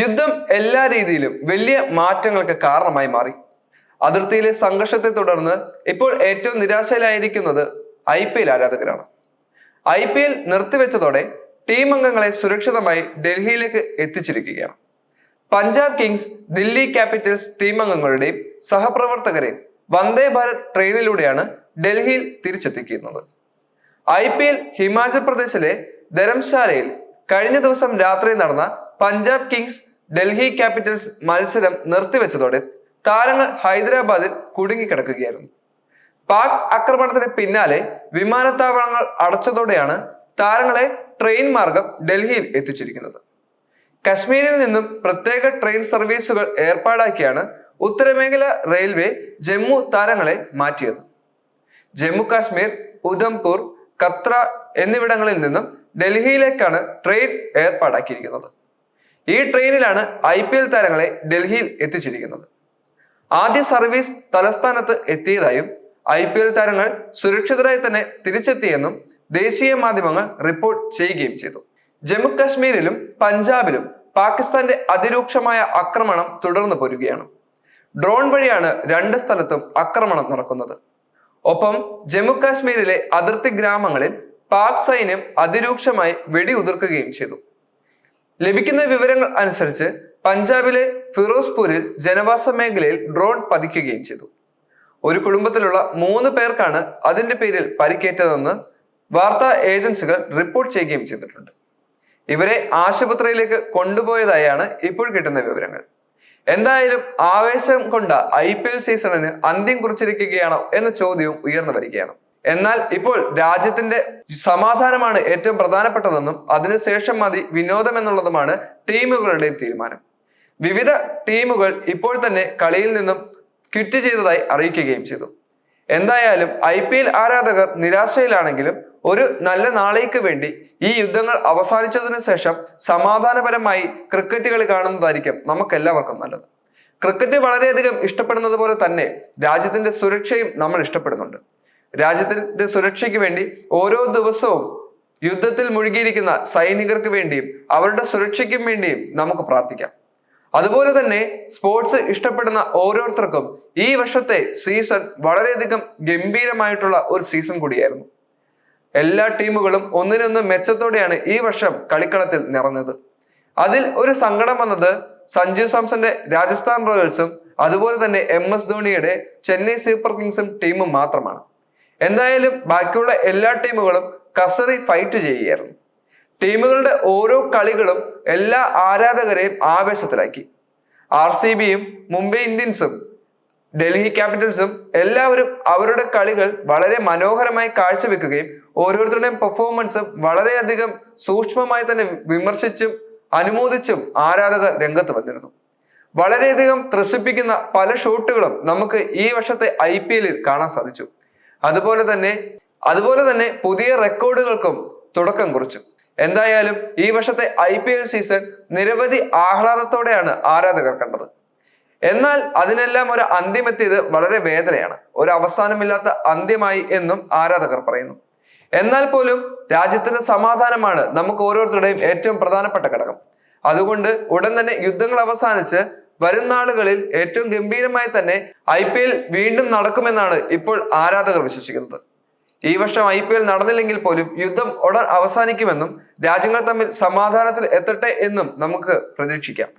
യുദ്ധം എല്ലാ രീതിയിലും വലിയ മാറ്റങ്ങൾക്ക് കാരണമായി മാറി. അതിർത്തിയിലെ സംഘർഷത്തെ തുടർന്ന് ഇപ്പോൾ ഏറ്റവും നിരാശയിലായിരിക്കുന്നത് ഐ പി എൽ ആരാധകരാണ്. ഐ പി എൽ നിർത്തിവെച്ചതോടെ ടീം അംഗങ്ങളെ സുരക്ഷിതമായി ഡൽഹിയിലേക്ക് എത്തിച്ചിരിക്കുകയാണ്. Punjab Kings Delhi Capitals team അംഗങ്ങളുടെയും സഹപ്രവർത്തകരെയും വന്ദേ ഭാരത് ട്രെയിനിലൂടെയാണ് ഡൽഹിയിൽ തിരിച്ചെത്തിക്കുന്നത്. ഐ പി എൽ ഹിമാചൽ പ്രദേശിലെ ധരംശാലയിൽ കഴിഞ്ഞ ദിവസം രാത്രി നടന്ന പഞ്ചാബ് കിങ്സ് ഡൽഹി ക്യാപിറ്റൽസ് മത്സരം നിർത്തിവെച്ചതോടെ താരങ്ങൾ ഹൈദരാബാദിൽ കുടുങ്ങിക്കിടക്കുകയായിരുന്നു. പാക് ആക്രമണത്തിന് പിന്നാലെ വിമാനത്താവളങ്ങൾ അടച്ചതോടെയാണ് താരങ്ങളെ ട്രെയിൻ മാർഗം ഡൽഹിയിൽ എത്തിച്ചിരിക്കുന്നത്. കശ്മീരിൽ നിന്നും പ്രത്യേക ട്രെയിൻ സർവീസുകൾ ഏർപ്പാടാക്കിയാണ് ഉത്തരമേഖല റെയിൽവേ ജമ്മു താരങ്ങളെ മാറ്റിയത്. ജമ്മു കാശ്മീർ ഉധംപൂർ കത്ര എന്നിവിടങ്ങളിൽ നിന്നും ഡൽഹിയിലേക്കാണ് ട്രെയിൻ ഏർപ്പാടാക്കിയിരിക്കുന്നത്. ഈ ട്രെയിനിലാണ് ഐ പി എൽ താരങ്ങളെ ഡൽഹിയിൽ എത്തിച്ചിരിക്കുന്നത്. ആദ്യ സർവീസ് തലസ്ഥാനത്ത് എത്തിയതായും ഐ പി എൽ താരങ്ങൾ സുരക്ഷിതരായി തന്നെ തിരിച്ചെത്തിയെന്നും ദേശീയ മാധ്യമങ്ങൾ റിപ്പോർട്ട് ചെയ്യുകയും ചെയ്തു. ജമ്മു കാശ്മീരിലും പഞ്ചാബിലും പാകിസ്ഥാന്റെ അതിരൂക്ഷമായ ആക്രമണം തുടർന്നു പോരുകയാണ്. ഡ്രോൺ വഴിയാണ് രണ്ട് സ്ഥലത്തും ആക്രമണം നടക്കുന്നത്. ഒപ്പം ജമ്മു കാശ്മീരിലെ അതിർത്തി ഗ്രാമങ്ങളിൽ പാക് സൈന്യം അതിരൂക്ഷമായി വെടിയുതിർക്കുകയും ചെയ്തു. ലഭിക്കുന്ന വിവരങ്ങൾ അനുസരിച്ച് പഞ്ചാബിലെ ഫിറോസ്പൂരിൽ ജനവാസ മേഖലയിൽ ഡ്രോൺ പതിക്കുകയും ചെയ്തു. ഒരു കുടുംബത്തിലുള്ള മൂന്ന് പേർക്കാണ് അതിന്റെ പേരിൽ പരിക്കേറ്റതെന്ന് വാർത്താ ഏജൻസികൾ റിപ്പോർട്ട് ചെയ്യുകയും ചെയ്തിട്ടുണ്ട്. ഇവരെ ആശുപത്രിയിലേക്ക് കൊണ്ടുപോയതായാണ് ഇപ്പോൾ കിട്ടുന്ന വിവരങ്ങൾ. എന്തായാലും ആവേശം കൊണ്ട ഐ സീസണിന് അന്ത്യം കുറിച്ചിരിക്കുകയാണോ എന്ന ചോദ്യവും ഉയർന്നു വരികയാണ്. എന്നാൽ ഇപ്പോൾ രാജ്യത്തിന്റെ സമാധാനമാണ് ഏറ്റവും പ്രധാനപ്പെട്ടതെന്നും അതിനുശേഷം മതി വിനോദം എന്നുള്ളതുമാണ് ടീമുകളുടെ തീരുമാനം. വിവിധ ടീമുകൾ ഇപ്പോൾ തന്നെ കളിയിൽ നിന്നും ക്വിറ്റ് ചെയ്തതായി അറിയിക്കുകയും ചെയ്തു. എന്തായാലും ഐ പി എൽ ആരാധകർ നിരാശയിലാണെങ്കിലും ഒരു നല്ല നാളേക്ക് വേണ്ടി ഈ യുദ്ധങ്ങൾ അവസാനിച്ചതിനു ശേഷം സമാധാനപരമായി ക്രിക്കറ്റ് കളി കാണുന്നതായിരിക്കും നമുക്കെല്ലാവർക്കും നല്ലത്. ക്രിക്കറ്റ് വളരെയധികം ഇഷ്ടപ്പെടുന്നത് പോലെ തന്നെ രാജ്യത്തിന്റെ സുരക്ഷയും നമ്മൾ ഇഷ്ടപ്പെടുന്നുണ്ട്. രാജ്യത്തിന്റെ സുരക്ഷയ്ക്ക് വേണ്ടി ഓരോ ദിവസവും യുദ്ധത്തിൽ മുഴുകിയിരിക്കുന്ന സൈനികർക്ക് വേണ്ടിയും അവരുടെ സുരക്ഷയ്ക്കും വേണ്ടിയും നമുക്ക് പ്രാർത്ഥിക്കാം. അതുപോലെ തന്നെ സ്പോർട്സ് ഇഷ്ടപ്പെടുന്ന ഓരോരുത്തർക്കും ഈ വർഷത്തെ സീസൺ വളരെയധികം ഗംഭീരമായിട്ടുള്ള ഒരു സീസൺ കൂടിയായിരുന്നു. എല്ലാ ടീമുകളും ഒന്നിനൊന്ന് മെച്ചത്തോടെയാണ് ഈ വർഷം കളിക്കളത്തിൽ നിറഞ്ഞത്. അതിൽ ഒരു സങ്കടം വന്നത് സഞ്ജു സാംസന്റെ രാജസ്ഥാൻ റോയൽസും അതുപോലെ തന്നെ എം എസ് ധോണിയുടെ ചെന്നൈ സൂപ്പർ കിങ്സും ടീമും മാത്രമാണ്. എന്തായാലും ബാക്കിയുള്ള എല്ലാ ടീമുകളും കസറി ഫൈറ്റ് ചെയ്യുകയായിരുന്നു. ടീമുകളുടെ ഓരോ കളികളും എല്ലാ ആരാധകരെയും ആവേശത്തിലാക്കി. ആർ സി ബിയും മുംബൈ ഇന്ത്യൻസും ഡൽഹി ക്യാപിറ്റൽസും എല്ലാവരും അവരുടെ കളികൾ വളരെ മനോഹരമായി കാഴ്ചവെക്കുകയും ഓരോരുത്തരുടെയും പെർഫോമൻസും വളരെയധികം സൂക്ഷ്മമായി തന്നെ വിമർശിച്ചും അനുമോദിച്ചും ആരാധകർ രംഗത്ത് വന്നിരുന്നു. വളരെയധികം ത്രസിപ്പിക്കുന്ന പല ഷോട്ടുകളും നമുക്ക് ഈ വർഷത്തെ ഐ കാണാൻ സാധിച്ചു. അതുപോലെ തന്നെ അതുപോലെ തന്നെ പുതിയ റെക്കോർഡുകൾക്കും തുടക്കം കുറിച്ചു. എന്തായാലും ഈ വർഷത്തെ ഐ പി എൽ സീസൺ നിരവധി ആഹ്ലാദത്തോടെയാണ് ആരാധകർ കണ്ടത്. എന്നാൽ അതിനെല്ലാം ഒരു അന്ത്യമെത്തിയത് വളരെ വേദനയാണ്. ഒരു അവസാനമില്ലാത്ത അന്ത്യമായി എന്നും ആരാധകർ പറയുന്നു. എന്നാൽ പോലും രാജ്യത്തിന്റെ സമാധാനമാണ് നമുക്ക് ഓരോരുത്തരുടെയും ഏറ്റവും പ്രധാനപ്പെട്ട ഘടകം. അതുകൊണ്ട് ഉടൻ തന്നെ യുദ്ധങ്ങൾ അവസാനിച്ച് വരും നാളുകളിൽ ഏറ്റവും ഗംഭീരമായി തന്നെ ഐ പി എൽ വീണ്ടും നടക്കുമെന്നാണ് ഇപ്പോൾ ആരാധകർ വിശ്വസിക്കുന്നത്. ഈ വർഷം ഐ പി എൽ നടന്നില്ലെങ്കിൽ പോലും യുദ്ധം ഉടൻ അവസാനിക്കുമെന്നും രാജ്യങ്ങൾ തമ്മിൽ സമാധാനത്തിൽ എത്തട്ടെ എന്നും നമുക്ക് പ്രതീക്ഷിക്കാം.